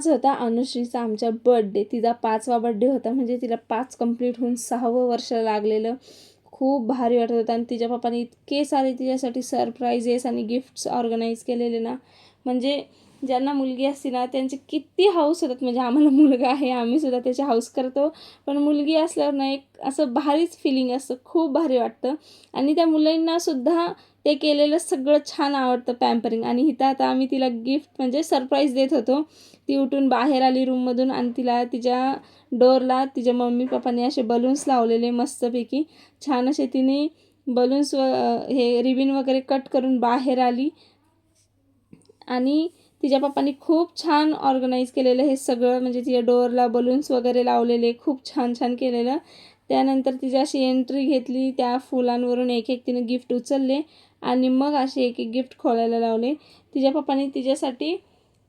आज होता. अनुश्रीचा आमच्या बर्थडे तिचा पाचवा बर्थडे होता. म्हणजे तिला पाच कंप्लीट होऊन सहावं वर्ष लागलेलं. खूप भारी वाटत होतं. आणि तिच्या पप्पाने इतके सारे तिच्यासाठी सरप्राईजेस आणि गिफ्ट्स ऑर्गनाईज केलेले ना. म्हणजे ज्यांना मुलगी असते ना त्यांचे किती हाऊस होतात. म्हणजे आम्हाला मुलगा आहे आम्ही सुद्धा त्याची हाऊस करतो. पण मुलगी असल्यावर ना एक असं भारीच फिलिंग असतं. खूप भारी वाटतं. आणि त्या मुलींनासुद्धा ते केलेलं सगळं छान आवडतं पॅम्परिंग आणि इथं आता आम्ही तिला गिफ्ट म्हणजे सरप्राईज देत होतो. ती उठून बाहेर आली रूममधून आणि तिला तिच्या डोरला तिच्या मम्मी पप्पाने असे बलून्स लावलेले मस्तपैकी. छान असे तिने बलून्स व हे रिबिन वगैरे कट करून बाहेर आली. आणि तिच्या पप्पांनी खूप छान ऑर्गनाईज केलेलं हे सगळं म्हणजे तिच्या डोअरला बलून्स वगैरे लावलेले खूप छान छान केलेलं. त्यानंतर तिची अशी एंट्री घेतली त्या फुलांवरून एक एक तिनं गिफ्ट उचलले. आणि मग असे एक एक गिफ्ट खोलायला लावले. तिच्या पप्पांनी तिच्यासाठी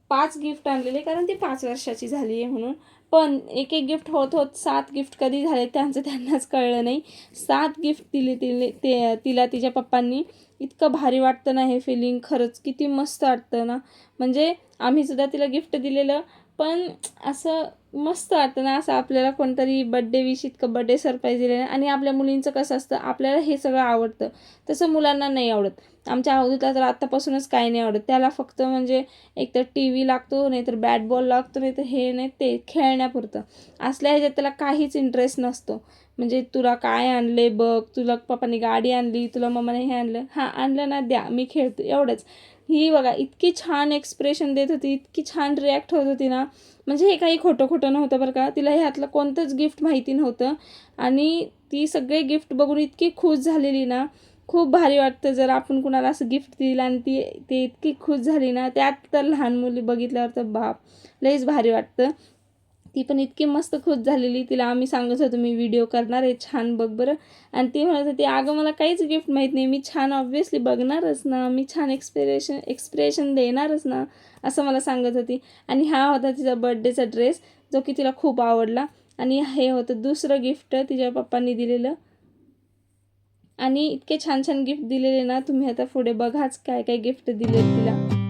पाच गिफ्ट आणलेले कारण ती पाच वर्षाची झाली आहे म्हणून. पण एक एक गिफ्ट होत होत सात गिफ्ट कधी झाले त्यांचं त्यांनाच कळलं नाही. सात गिफ्ट दिले तिले ते तिला तिच्या पप्पांनी. इतकं भारी वाटतं ना हे फिलिंग खरंच किती मस्त वाटतं ना. म्हणजे आम्ही सुद्धा तिला गिफ्ट दिलेलं. पण असं मस्त वाटतं ना असं आपल्याला कोणतरी बड्डे विश इतकं बड्डे सरप्राईज दिलेलं आणि आपल्या मुलींचं कसं असतं आपल्याला हे सगळं आवडतं. तसं मुलांना नाही आवडत. आमच्या अवधूतला तर आत्तापासूनच काही नाही आवडत. त्याला फक्त म्हणजे एक तर टी व्ही लागतो नाही तर बॅट बॉल लागतो नाही तर हे नाही ते खेळण्यापुरतं. असल्या ह्याच्यात त्याला काहीच इंटरेस्ट नसतो. म्हणजे तुला काय आणले बघ तुला पप्पाने गाडी आणली तुला मम्माने हे आणलं. हां आणलं ना द्या मी खेळतो. एवढंच. ही बघा इतकी छान एक्सप्रेशन देत होती इतकी छान रिॲक्ट होत होती ना. म्हणजे हे काही खोटं खोटं नव्हतं बरं का. तिला ह्यातलं कोणतंच गिफ्ट माहिती नव्हतं. आणि ती सगळे गिफ्ट बघून इतकी खुश झालेली ना. खूप भारी वाटतं जर आपण कुणाला असं गिफ्ट दिलं आणि ती ती इतकी खुश झाली ना. त्यात तर लहान मुली बघितल्यावर तर बाप लईच भारी वाटतं. ती पण इतकी मस्त खुश झालेली. तिला आम्ही सांगत होतो मी व्हिडिओ करणार आहे छान बघ बरं. आणि ती म्हणत होती अगं मला काहीच गिफ्ट माहीत नाही मी छान ऑब्व्हियसली बघणारच ना मी छान एक्सप्रेशन एक्सप्रेशन देणारच ना असं मला सांगत होती. आणि हा होता तिचा बड्डेचा ड्रेस जो की तिला खूप आवडला. आणि हे होतं दुसरं गिफ्ट तिच्या पप्पांनी दिलेलं. आणि इतके छान छान गिफ्ट दिलेले ना तुम्ही आता पुढे बघाच काय काय गिफ्ट दिले तिला.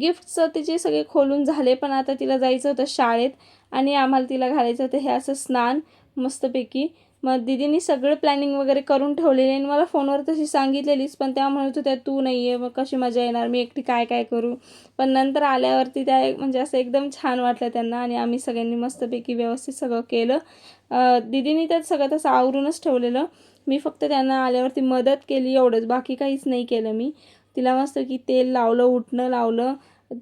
गिफ्टचं तिचे सगळे खोलून झाले पण आता तिला जायचं होतं शाळेत आणि आम्हाला तिला घालायचं होतं हे असं स्नान मस्तपैकी. मग दिदीनी सगळं प्लॅनिंग वगैरे करून ठेवलेली आणि मला फोनवर तशी सांगितलेलीच पण त्या म्हणत होत्या तू नाही आहे मग कशी मजा येणार? मी एकटी काय काय करू? पण नंतर आल्यावरती त्या म्हणजे असं एकदम छान वाटलं त्यांना आणि आम्ही सगळ्यांनी मस्तपैकी व्यवस्थित सगळं केलं. दिदीनी त्यात सगळं तसं आवरूनच ठेवलेलं. मी फक्त त्यांना आल्यावरती मदत केली एवढंच बाकी काहीच नाही केलं मी. तिला मस्त की तेल लावलं उठणं लावलं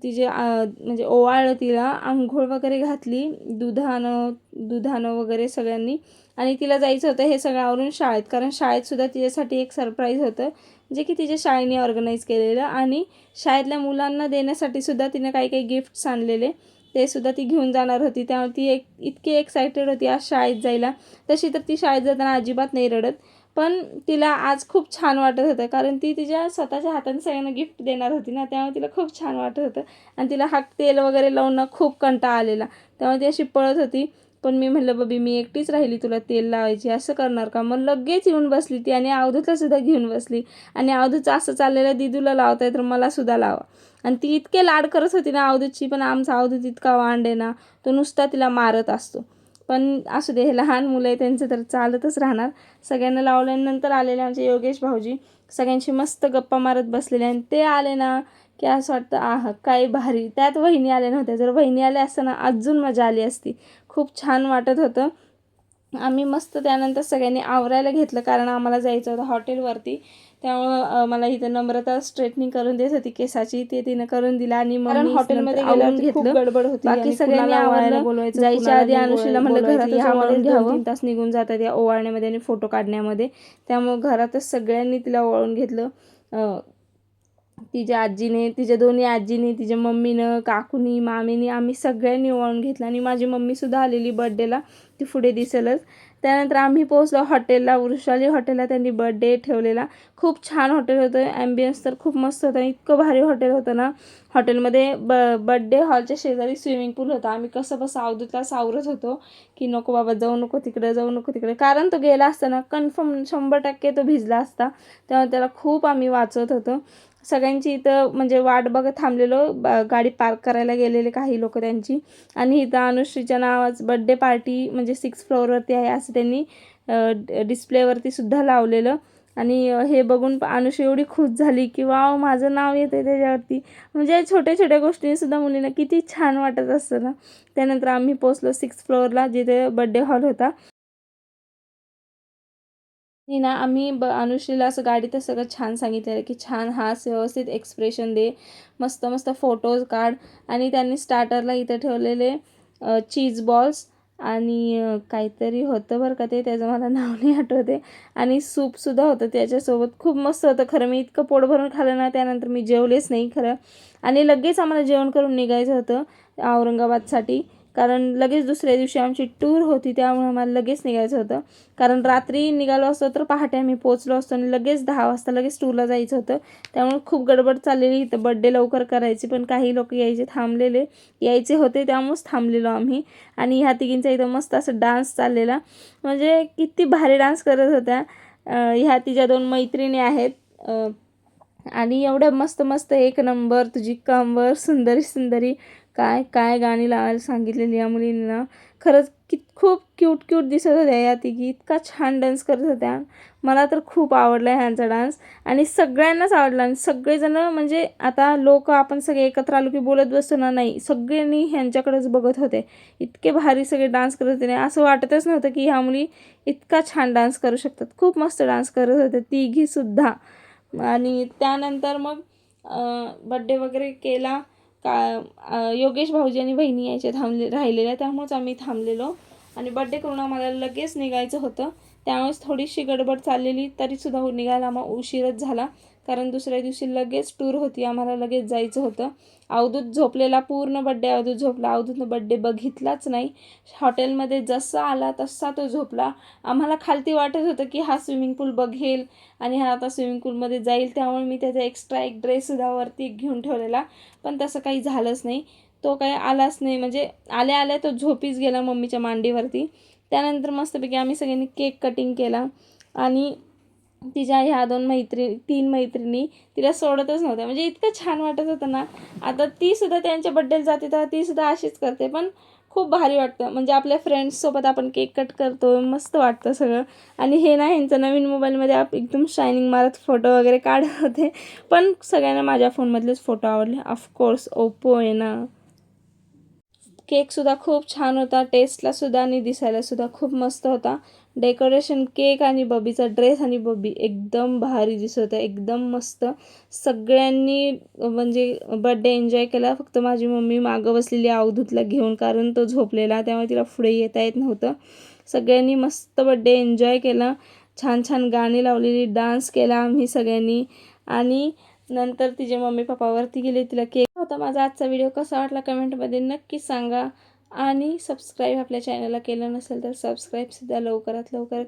तिचे म्हणजे ओवाळलं तिला आंघोळ वगैरे घातली दुधानं दुधानं वगैरे सगळ्यांनी. आणि तिला जायचं होतं हे सगळं आवरून शाळेत कारण शाळेतसुद्धा तिच्यासाठी एक सरप्राईज होतं जे की तिच्या शाळेने ऑर्गनाईज केलेलं. आणि शाळेतल्या मुलांना देण्यासाठी सुद्धा तिने काही काही गिफ्ट्स आणलेले. ते सुद्धा ती घेऊन जाणार होती. त्यामुळे ती एक इतकी एक्सायटेड होती आज शाळेत जायला. तशी तर ती शाळेत जाताना अजिबात नाही रडत. पण तिला आज खूप छान वाटत होतं. कारण ती तिच्या स्वतःच्या हाताने सगळ्यांना गिफ्ट देणार होती ना त्यामुळे तिला खूप छान वाटत होतं. आणि तिला हा तेल वगैरे लावून खूप कंटाळा आलेला. त्यामुळे ती अशी पळत होती. पण मी म्हणलं बबी मी एकटीच राहिली तुला तेल लावायची असं करणार का? मग लगेच येऊन बसली ती आणि अवधूतला सुद्धा घेऊन बसली. आणि अवधूतचं असं चाललेलं दिदूला लावताय तर मला सुद्धा लावा. आणि ती इतके लाड करत होती ना अवधूतची पण आमचा अवधूत इतका वांड आहे ना तो नुसता तिला मारत असतो. पण असू दे हे लहान मुलं आहे त्यांचं तर चालतच राहणार. सगळ्यांना लावल्यानंतर आलेले आमचे योगेश भाऊजी सगळ्यांशी मस्त गप्पा मारत बसलेले आणि ते आले ना की असं वाटतं आह काय भारी. त्यात वहिनी आल्या नव्हत्या. जर वहिनी आल्या असताना अजून मजा आली असती. खूप छान वाटत होतं. आम्ही मस्त त्यानंतर सगळ्यांनी आवरायला घेतलं कारण आम्हाला जायचं होतं हॉटेलवरती त्यामुळं मला इथं नम्रता स्ट्रेटनिंग करून देत होती केसाची ते तिनं करून दिला आणि मग हॉटेलमध्ये गडबड होती बाकी सगळ्यांनी बोलवायचं, जायच्या आधी नाही अनुशीला म्हणलं दोन घ्यावं. तास निघून जातात या ओवाळण्यामध्ये आणि फोटो काढण्यामध्ये. त्यामुळं घरातच सगळ्यांनी तिला ओवाळून घेतलं. तिच्या आजीने तिच्या दोन्ही आजीने तिच्या मम्मीनं काकूनी मामीनी आम्ही सगळ्यांनी ओवाळून घेतलं आणि माझी मम्मीसुद्धा आलेली बड्डेला ती पुढे दिसेलच. त्यानंतर आम्ही पोहोचलो हॉटेलला. वृषाली हॉटेलला त्यांनी बड्डे ठेवलेला. खूप छान हॉटेल होतं. ॲम्बियन्स तर खूप मस्त होतं. इतकं भारी हॉटेल होतं ना. हॉटेलमध्ये ब बड्डे हॉलच्या शेजारी स्विमिंग पूल होता. आम्ही कसं बस अवधूतला सावरत होतो की नको बाबा जाऊ नको तिकडे जाऊ नको तिकडे. कारण तो गेला असताना कन्फर्म शंभर टक्के तो भिजला असता. तेव्हा त्याला खूप आम्ही वाचवत होतो. सगळ्यांची इथं म्हणजे वाट बघत थांबलेलो. ब- गाडी पार्क करायला गेलेले काही लोक त्यांची. आणि इथं अनुश्रीच्या नावाच बड्डे पार्टी म्हणजे सिक्स फ्लोअरवरती आहे असं त्यांनी डिस्प्लेवरती सुद्धा लावलेलं. आणि हे बघून अनुषा एवढी खुश झाली की वाव माझं नाव येतं आहे त्याच्यावरती. म्हणजे छोट्या छोट्या गोष्टींनीसुद्धा मुलींना किती छान वाटत असतं ना. त्यानंतर आम्ही पोचलो सिक्स फ्लोअरला जिथे बड्डे हॉल होता. आणि ना आम्ही ब अनुश्रीला असं गाडीत सगळं छान सांगितलेलं की छान हास व्यवस्थित एक्सप्रेशन दे. मस्त मस्त फोटोज काढ. आणि त्यांनी स्टार्टरला इथं ठेवलेले चीज बॉल्स आणि काहीतरी होतं बरं का ते त्याचं मला नाव नाही आठवते. आणि सूपसुद्धा होतं त्याच्यासोबत. खूप मस्त होतं खरं. मी इतकं पोट भरून खाल्लं ना त्यानंतर मी जेवलेच नाही खरं. आणि लगेच आम्हाला जेवण करून निघायचं होतं औरंगाबादसाठी. कारण लगेच दुसऱ्या दिवशी आमची टूर होती त्यामुळे आम्हाला लगेच निघायचं होतं. कारण रात्री निघालो असतो तर पहाटे आम्ही पोचलो असतो आणि लगेच दहा वाजता लगेच टूरला जायचं होतं. त्यामुळे खूप गडबड चाललेली इथं बड्डे लवकर करायची पण काही लोक यायचे थांबलेले यायचे होते त्यामुळेच थांबलेलो आम्ही. आणि ह्या तिघींचा इथं मस्त असं डान्स चाललेला. म्हणजे किती भारी डान्स करत होत्या. ह्या तिच्या दोन मैत्रिणी आहेत. आणि एवढ्या मस्त मस्त एक नंबर तुझी कंबर सुंदरी सुंदरी. काय काय गाणी लावायला सांगितलेली या मुलींना. खरंच कित खूप क्यूट क्यूट दिसत होत्या या तिघी. इतका छान डान्स करत होत्या. मला तर खूप आवडला ह्यांचा डान्स आणि सगळ्यांनाच आवडला. आणि सगळेजणं म्हणजे आता लोक आपण सगळे एकत्र आलो की बोलत बसतो ना नाही. सगळ्यांनी ह्यांच्याकडेच बघत होते. इतके भारी सगळे डान्स करत होते. असं वाटतच नव्हतं की ह्या मुली इतका छान डान्स करू शकतात. खूप मस्त डान्स करत होते तिघीसुद्धा. आणि त्यानंतर मग बड्डे वगैरे केला. का योगेश भाऊजी आणि बहिणी यायच्या थांबले राहिलेल्या त्यामुळेच आम्ही थांबलेलो. आणि बड्डे करून आम्हाला लगेच निघायचं होतं. त्यामुळेच थोडीशी गडबड चाललेली तरीसुद्धा उ- निघायला मग उशीरच झाला. कारण दुसऱ्या दिवशी लगेच टूर होती. आम्हाला लगेच जायचं होतं. अवधूत झोपलेला पूर्ण बड्डे अवधूत झोपला. अवधूतनं बड्डे बघितलाच नाही. हॉटेलमध्ये जसा आला तसा तो झोपला. आम्हाला खालती वाटत होतं की हा स्विमिंग पूल बघेल आणि हा आता स्विमिंग पूलमध्ये जाईल. त्यामुळे मी त्याचा एक्स्ट्रा एक ड्रेससुद्धा वरती घेऊन ठेवलेला. पण तसं काही झालंच नाही. तो काही आलाच नाही. म्हणजे आल्या आल्या तो झोपीच गेला मम्मीच्या मांडीवरती. त्यानंतर मस्तपैकी आम्ही सगळ्यांनी केक कटिंग केला. आणि तिच्या ह्या दोन मैत्रिणी तीन मैत्रिणी तिला सोडतच नव्हत्या. म्हणजे इतकं छान वाटत होतं ना. आता ती सुद्धा त्यांच्या बड्डेला जाते तेव्हा ती सुद्धा अशीच करते. पण खूप भारी वाटतं. म्हणजे आपल्या फ्रेंड्ससोबत आपण केक कट करतो मस्त वाटतं सगळं. आणि हे ना ह्यांचं नवीन मोबाईलमध्ये आप एकदम शायनिंग मारत फोटो वगैरे काढत होते. पण सगळ्यांना माझ्या फोनमधलेच फोटो आवडले. ऑफकोर्स ओप्पो आहे ना. केकसुद्धा खूप छान होता. टेस्टलासुद्धा आणि दिसायलासुद्धा खूप मस्त होता. डेकोरेशन केक आणि बबीचा ड्रेस आणि बबी एकदम भारी दिसत आहे एकदम मस्त. सगळ्यांनी म्हणजे बड्डे एन्जॉय केला फक्त माझी मम्मी मागं बसलेली अवधूतला घेऊन कारण तो झोपलेला त्यामुळे तिला पुढे येता येत नव्हतं. सगळ्यांनी मस्त बड्डे एन्जॉय केला छान छान गाणी लावलेली डान्स केला आम्ही सगळ्यांनी. आणि नंतर तिचे मम्मी पप्पावरती गेले तिला केक होता. माझा आजचा व्हिडिओ कसा वाटला कमेंटमध्ये नक्की सांगा. आणि सबस्क्राईब आपल्या चॅनलला केलं नसेल तर सबस्क्राईबसुद्धा लवकरात लवकर